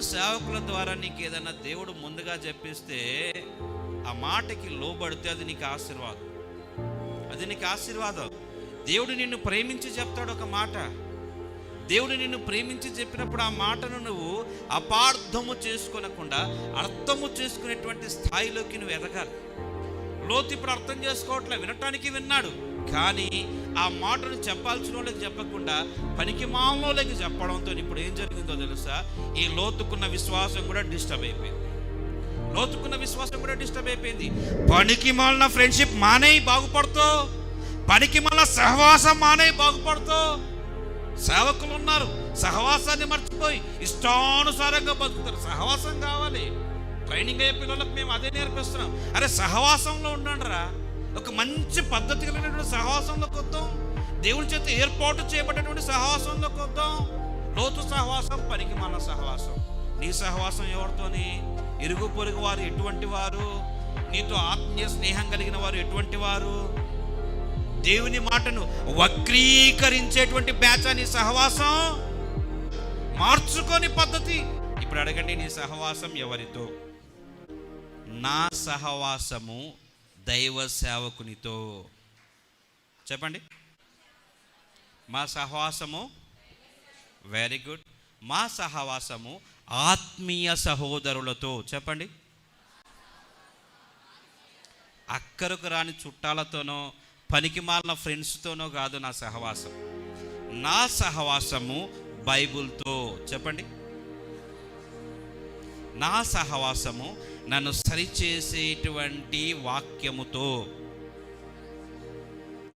సేవకుల ద్వారా నీకు ఏదైనా దేవుడు ముందుగా చెప్పిస్తే ఆ మాటకి లోబడితే అది నీకు ఆశీర్వాదం. అది నీకు ఆశీర్వాదం. దేవుడు నిన్ను ప్రేమించి చెప్తాడు ఒక మాట. దేవుడు నిన్ను ప్రేమించి చెప్పినప్పుడు ఆ మాటను నువ్వు అపార్థము చేసుకోనకుండా అర్థము చేసుకునేటువంటి స్థాయిలోకి నువ్వు ఎదగాలి. లోతు ఇప్పుడు అర్థం చేసుకోవట్లే వినటానికి విన్నాడు. కానీ ఆ మాటను చెప్పాల్సిన వాళ్ళకి చెప్పకుండా పనికి మామూలకి చెప్పడంతో ఇప్పుడు ఏం జరిగిందో తెలుసా? ఈ లోతుకున్న విశ్వాసం కూడా డిస్టర్బ్ అయిపోయింది. లోతుకున్న విశ్వాసం కూడా డిస్టర్బ్ అయిపోయింది. పనికి మాలిన ఫ్రెండ్షిప్ మానే బాగుపడుతూ పనికి మాలిన సహవాసం మానే బాగుపడుతూ సేవకులు ఉన్నారు. సహవాసాన్ని మర్చిపోయి ఇష్టానుసారంగా బతుకుతారు. సహవాసం కావాలి. ట్రైనింగ్ అయ్యే పిల్లలకు మేము అదే నేర్పిస్తున్నాం. అరే సహవాసంలో ఉండండిరా. ఒక మంచి పద్ధతి కలిగినటువంటి సహవాసంలోకి వద్దాం దేవుని చేత ఏర్పాటు చేయబడినటువంటి సహవాసంలోకి వద్దాం లోతు సహవాసం పనికి మన సహవాసం. నీ సహవాసం ఎవరితోని? ఇరుగు పొరుగు వారు ఎటువంటి వారు? నీతో ఆత్మీయ స్నేహం కలిగిన వారు ఎటువంటి వారు? దేవుని మాటను వక్రీకరించేటువంటి బ్యాచ్ నీ సహవాసం? మార్చుకొని పద్ధతి. ఇప్పుడు అడగండి నీ సహవాసం ఎవరితో? నా సహవాసము దైవ సేవకునితో. చెప్పండి. మా సహవాసము వెరీ గుడ్ మా సహవాసము ఆత్మీయ సహోదరులతో. చెప్పండి. అక్కరకు రాని చుట్టాలతోనో పనికి మాలిన ఫ్రెండ్స్తోనో కాదు నా సహవాసం. నా సహవాసము బైబుల్తో. చెప్పండి. నా సహవాసము నన్ను సరిచేసేటువంటి వాక్యముతో.